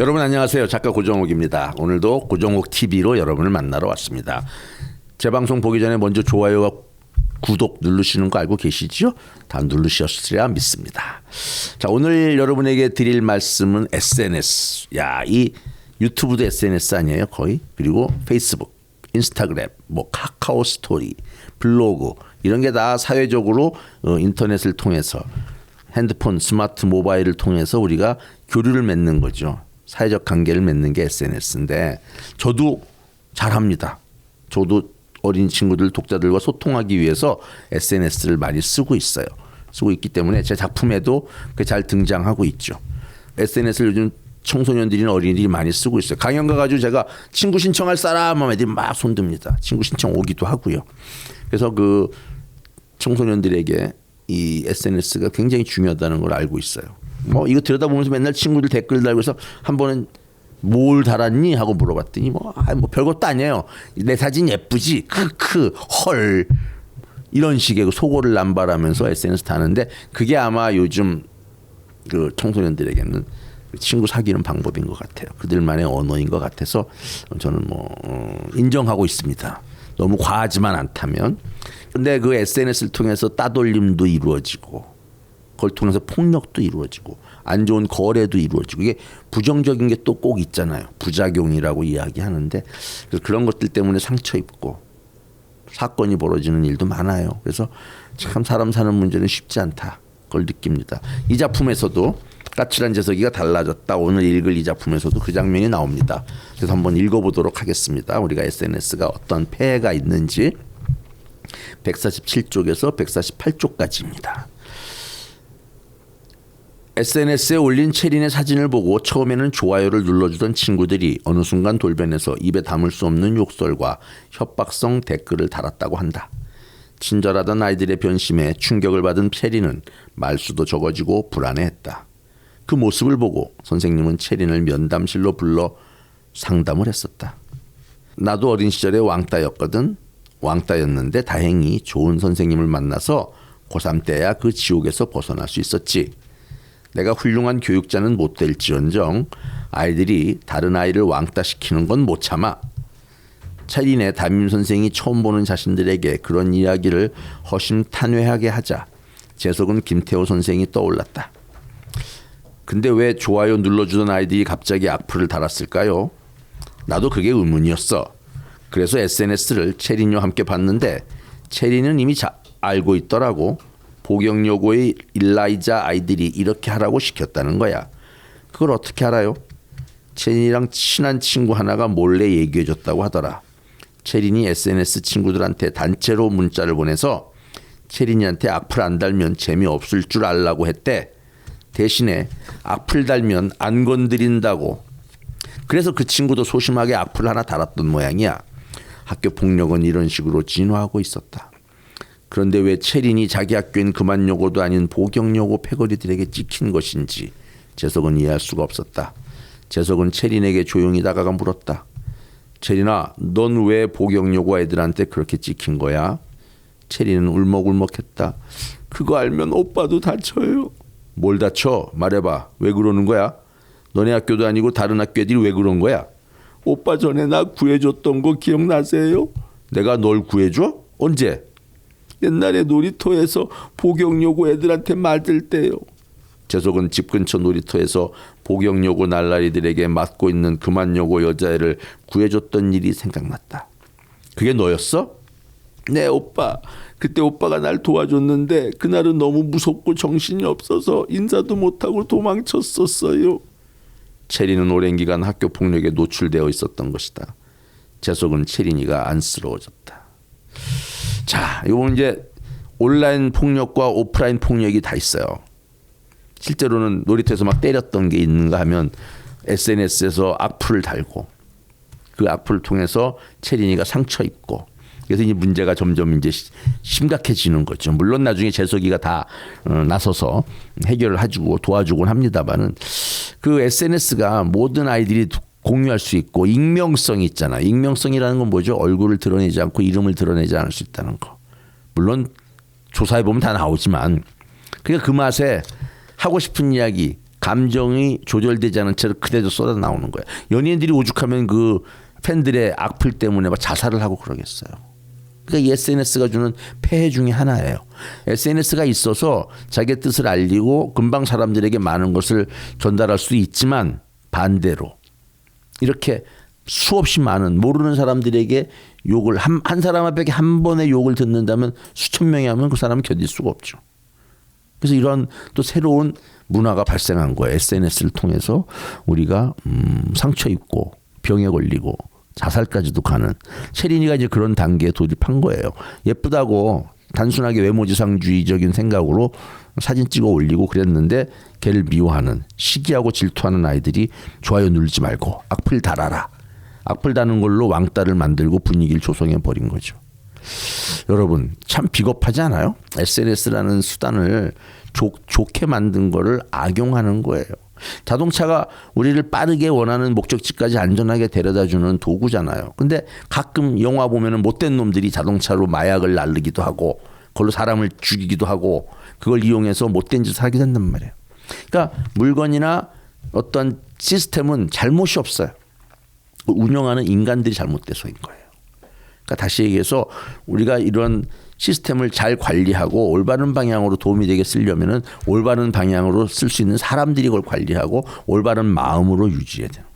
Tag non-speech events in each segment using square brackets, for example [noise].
여러분 안녕하세요. 작가 고정욱입니다. 오늘도 고정욱 TV로 여러분을 만나러 왔습니다. 제 방송 보기 전에 먼저 좋아요와 구독 누르시는 거 알고 계시죠? 다 누르셨으리라 믿습니다. 자, 오늘 여러분에게 드릴 말씀은 SNS. 야, 이 유튜브도 SNS 아니에요, 거의? 그리고 페이스북, 인스타그램, 뭐 카카오 스토리, 블로그 이런 게 다 사회적으로 어, 인터넷을 통해서 핸드폰, 스마트 모바일을 통해서 우리가 교류를 맺는 거죠. 사회적 관계를 맺는 게 SNS인데 저도 잘합니다. 저도 어린 친구들 독자들과 소통하기 위해서 SNS를 많이 쓰고 있어요. 쓰고 있기 때문에 제 작품에도 그잘 등장하고 있죠. SNS를 요즘 청소년들이나 어린이들이 많이 쓰고 있어요. 강연 가가지고 제가 친구 신청할 사람 하면 애들이 막 손듭니다. 친구 신청 오기도 하고요. 그래서 그 청소년들에게 이 SNS가 굉장히 중요하다는 걸 알고 있어요. 뭐 이거 들여다보면서 맨날 친구들 댓글 달고 해서 한 번은 뭘 달았니 하고 물어봤더니 뭐, 아, 뭐 별것도 아니에요. 내 사진 예쁘지? 크크 헐 이런 식의 그 속어를 남발하면서 SNS 다는데 그게 아마 요즘 그 청소년들에게는 친구 사귀는 방법인 것 같아요. 그들만의 언어인 것 같아서 저는 뭐 어, 인정하고 있습니다. 너무 과하지만 않다면. 근데 그 SNS를 통해서 따돌림도 이루어지고 그걸 통해서 폭력도 이루어지고 안 좋은 거래도 이루어지고 이게 부정적인 게 또 꼭 있잖아요. 부작용이라고 이야기하는데 그런 것들 때문에 상처 입고 사건이 벌어지는 일도 많아요. 그래서 참 사람 사는 문제는 쉽지 않다. 그걸 느낍니다. 이 작품에서도 까칠한 재석이가 달라졌다. 오늘 읽을 이 작품에서도 그 장면이 나옵니다. 그래서 한번 읽어보도록 하겠습니다. 우리가 SNS가 어떤 폐해가 있는지 147쪽에서 148쪽까지입니다. SNS에 올린 체린의 사진을 보고 처음에는 좋아요를 눌러주던 친구들이 어느 순간 돌변해서 입에 담을 수 없는 욕설과 협박성 댓글을 달았다고 한다. 친절하던 아이들의 변심에 충격을 받은 체린은 말수도 적어지고 불안해했다. 그 모습을 보고 선생님은 체린을 면담실로 불러 상담을 했었다. 나도 어린 시절에 왕따였거든. 왕따였는데 다행히 좋은 선생님을 만나서 고3 때야 그 지옥에서 벗어날 수 있었지. 내가 훌륭한 교육자는 못 될지언정 아이들이 다른 아이를 왕따시키는 건 못 참아. 차린의 담임 선생이 처음 보는 자신들에게 그런 이야기를 허심탄회하게 하자 재석은 김태호 선생이 떠올랐다. 근데 왜 좋아요 눌러주던 아이들이 갑자기 악플을 달았을까요? 나도 그게 의문이었어. 그래서 SNS를 체린이와 함께 봤는데 체린은 이미 자, 알고 있더라고. 보경여고의 일라이자 아이들이 이렇게 하라고 시켰다는 거야. 그걸 어떻게 알아요? 체린이랑 친한 친구 하나가 몰래 얘기해 줬다고 하더라. 체린이 SNS 친구들한테 단체로 문자를 보내서 체린이한테 악플 안 달면 재미없을 줄 알라고 했대. 대신에 악플 달면 안 건드린다고. 그래서 그 친구도 소심하게 악플 하나 달았던 모양이야. 학교 폭력은 이런 식으로 진화하고 있었다. 그런데 왜 체린이 자기 학교인 그만 여고도 아닌 보경 여고 패거리들에게 찍힌 것인지 재석은 이해할 수가 없었다. 재석은 체린에게 조용히 다가가 물었다. 체린아, 넌 왜 보경 여고 애들한테 그렇게 찍힌 거야? 체린은 울먹울먹했다. 그거 알면 오빠도 다쳐요. 뭘 다쳐? 말해봐. 왜 그러는 거야? 너네 학교도 아니고 다른 학교 애들이 왜 그런 거야? 오빠 전에 나 구해줬던 거 기억나세요? 내가 널 구해줘? 언제? 옛날에 놀이터에서 보경여고 애들한테 맞을 때요. 재석은 집 근처 놀이터에서 보경여고 날라리들에게 맞고 있는 그만여고 여자애를 구해줬던 일이 생각났다. 그게 너였어? 네, 오빠. 그때 오빠가 날 도와줬는데 그날은 너무 무섭고 정신이 없어서 인사도 못하고 도망쳤었어요. 체리는 오랜 기간 학교 폭력에 노출되어 있었던 것이다. 재석은 체린이가 안쓰러워졌다. 자, 이건 이제 온라인 폭력과 오프라인 폭력이 다 있어요. 실제로는 놀이터에서 막 때렸던 게 있는가 하면 SNS에서 악플을 달고 그 악플을 통해서 체린이가 상처 입고 그래서 이제 문제가 점점 이제 심각해지는 거죠. 물론 나중에 재석이가 다 어, 나서서 해결을 해주고 도와주곤 합니다만은 그 SNS가 모든 아이들이 공유할 수 있고 익명성이 있잖아. 익명성이라는 건 뭐죠? 얼굴을 드러내지 않고 이름을 드러내지 않을 수 있다는 거. 물론 조사해 보면 다 나오지만 그러니까 그 맛에 하고 싶은 이야기 감정이 조절되지 않은 채로 그대로 쏟아 나오는 거야. 연예인들이 오죽하면 그 팬들의 악플 때문에 막 자살을 하고 그러겠어요. 그러니까 이 SNS가 주는 폐해 중에 하나예요. SNS가 있어서 자기의 뜻을 알리고 금방 사람들에게 많은 것을 전달할 수 있지만 반대로 이렇게 수없이 많은 모르는 사람들에게 욕을 한, 한 사람 앞에 한 번의 욕을 듣는다면 수천 명이 하면 그 사람은 견딜 수가 없죠. 그래서 이런 또 새로운 문화가 발생한 거예요. SNS를 통해서 우리가 음, 상처 입고 병에 걸리고 자살까지도 가는 체린이가 이제 그런 단계에 돌입한 거예요. 예쁘다고 단순하게 외모지상주의적인 생각으로 사진 찍어 올리고 그랬는데 걔를 미워하는 시기하고 질투하는 아이들이 좋아요 누르지 말고 악플 달아라. 악플 다는 걸로 왕따를 만들고 분위기를 조성해 버린 거죠. 여러분 참 비겁하지 않아요? SNS라는 수단을 좋, 좋게 만든 거를 악용하는 거예요. 자동차가 우리를 빠르게 원하는 목적지까지 안전하게 데려다 주는 도구잖아요. 근데 가끔 영화 보면은 못된 놈들이 자동차로 마약을 날르기도 하고 그걸로 사람을 죽이기도 하고 그걸 이용해서 못된 짓을 하게 된단 말이에요. 그러니까 물건이나 어떤 시스템은 잘못이 없어요. 운영하는 인간들이 잘못돼서인 거예요. 그러니까 다시 얘기해서 우리가 이런 시스템을 잘 관리하고 올바른 방향으로 도움이 되게 쓰려면은 올바른 방향으로 쓸 수 있는 사람들이 그걸 관리하고 올바른 마음으로 유지해야 거죠.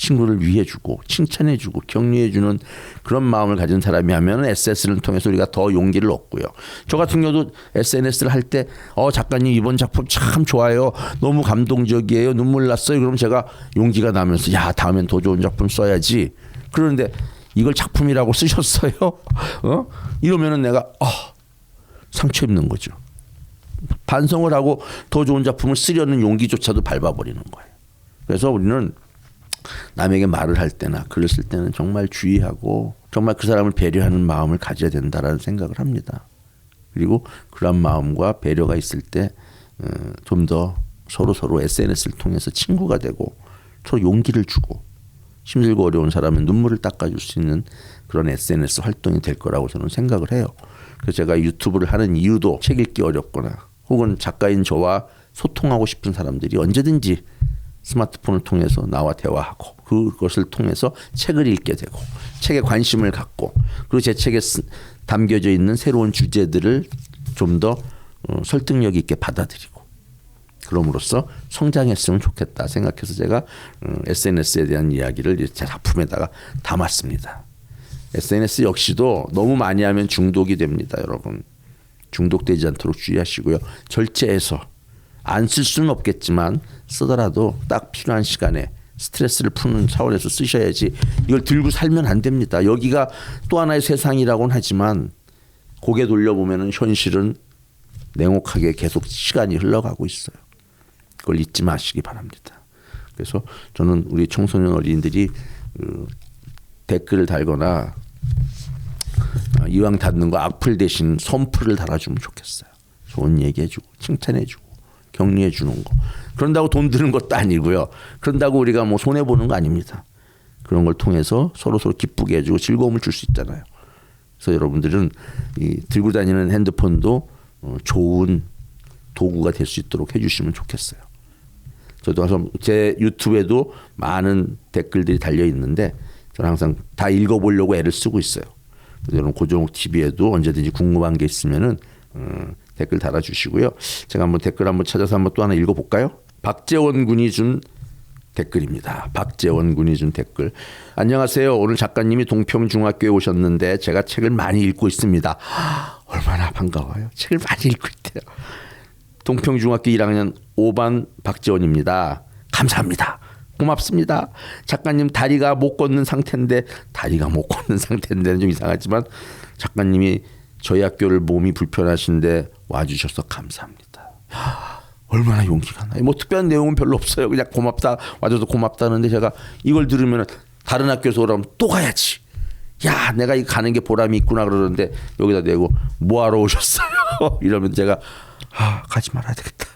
친구를 위해주고 칭찬해주고 격려해주는 그런 마음을 가진 사람이 하면 SNS를 통해서 우리가 더 용기를 얻고요. 저 같은 경우도 SNS를 할 때 어 작가님 이번 작품 참 좋아요. 너무 감동적이에요. 눈물 났어요. 그럼 제가 용기가 나면서 야 다음엔 더 좋은 작품 써야지. 그러는데 이걸 작품이라고 [laughs] 쓰셨어요? 어? 이러면은 내가 어, 상처 입는 거죠. 반성을 하고 더 좋은 작품을 쓰려는 용기조차도 밟아버리는 거예요. 그래서 우리는 남에게 말을 할 때나 글을 쓸 때는 정말 주의하고 정말 그 사람을 배려하는 마음을 가져야 된다라는 생각을 합니다. 그리고 그런 마음과 배려가 있을 때 좀 더 서로 서로 SNS를 통해서 친구가 되고 서로 용기를 주고 힘들고 어려운 사람은 눈물을 닦아줄 수 있는 그런 SNS 활동이 될 거라고 저는 생각을 해요. 그래서 제가 유튜브를 하는 이유도 책 읽기 어렵거나 혹은 작가인 저와 소통하고 싶은 사람들이 언제든지 스마트폰을 통해서 나와 대화하고 그것을 통해서 책을 읽게 되고 책에 관심을 갖고 그리고 제 책에 쓰- 담겨져 있는 새로운 주제들을 좀더 어, 설득력 있게 받아들이고 그럼으로써 성장했으면 좋겠다 생각해서 제가 SNS에 대한 이야기를 제 작품에다가 담았습니다. SNS 역시도 너무 많이 하면 중독이 됩니다, 여러분. 중독되지 않도록 주의하시고요. 절제해서 안 쓸 수는 없겠지만 쓰더라도 딱 필요한 시간에 스트레스를 푸는 차원에서 쓰셔야지 이걸 들고 살면 안 됩니다. 여기가 또 하나의 세상이라고는 하지만 고개 돌려보면 현실은 냉혹하게 계속 시간이 흘러가고 있어요. 그걸 잊지 마시기 바랍니다. 그래서 저는 우리 청소년 어린이들이 그 댓글을 달거나 어, 이왕 닫는 거 악플 대신 선플을 달아주면 좋겠어요. 좋은 얘기해주고 칭찬해주고 격려해주는 거. 그런다고 돈 드는 것도 아니고요. 그런다고 우리가 뭐 손해 보는 거 아닙니다. 그런 걸 통해서 서로 서로 기쁘게 해주고 즐거움을 줄 수 있잖아요. 그래서 여러분들은 이 들고 다니는 핸드폰도 어, 좋은 도구가 될 수 있도록 해주시면 좋겠어요. 저도 제 유튜브에도 많은 댓글들이 달려 있는데 저는 항상 다 읽어보려고 애를 쓰고 있어요. 여러분 고종욱 TV에도 언제든지 궁금한 게 있으면은 어, 댓글 달아주시고요. 제가 한번 댓글 한번 찾아서 한번 또 하나 읽어볼까요? 박재원 군이 준 댓글입니다. 박재원 군이 준 댓글. 안녕하세요. 오늘 작가님이 동평중학교에 오셨는데 제가 책을 많이 읽고 있습니다. 얼마나 반가워요. 책을 많이 읽고 있대요. 동평중학교 1학년 5반 박재원입니다. 감사합니다. 고맙습니다. 작가님 다리가 못 걷는 상태인데 다리가 못 걷는 [laughs] 상태인데는 좀 이상하지만 작가님이 저희 학교를 몸이 불편하신데 와주셔서 감사합니다. 얼마나 용기가 나요. 뭐 특별한 내용은 별로 없어요. 그냥 고맙다 와줘서 고맙다는데 제가 이걸 들으면 다른 학교에서 오라면 또 가야지. 야 내가 이 가는 게 보람이 있구나 그러는데 여기다 대고 뭐하러 오셨어요? [laughs] 이러면 제가 아 가지 말아야 되겠다.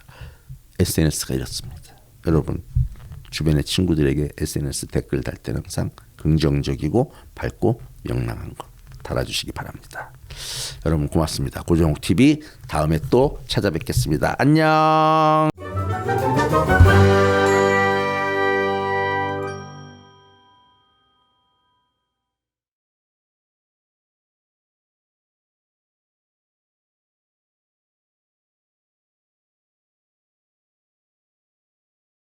SNS가 이렇습니다. 여러분 주변의 친구들에게 SNS 댓글 달 때는 항상 긍정적이고 밝고 명랑한 거 달아주시기 바랍니다. 여러분 고맙습니다. 고정욱 TV 다음에 또 찾아뵙겠습니다. 안녕.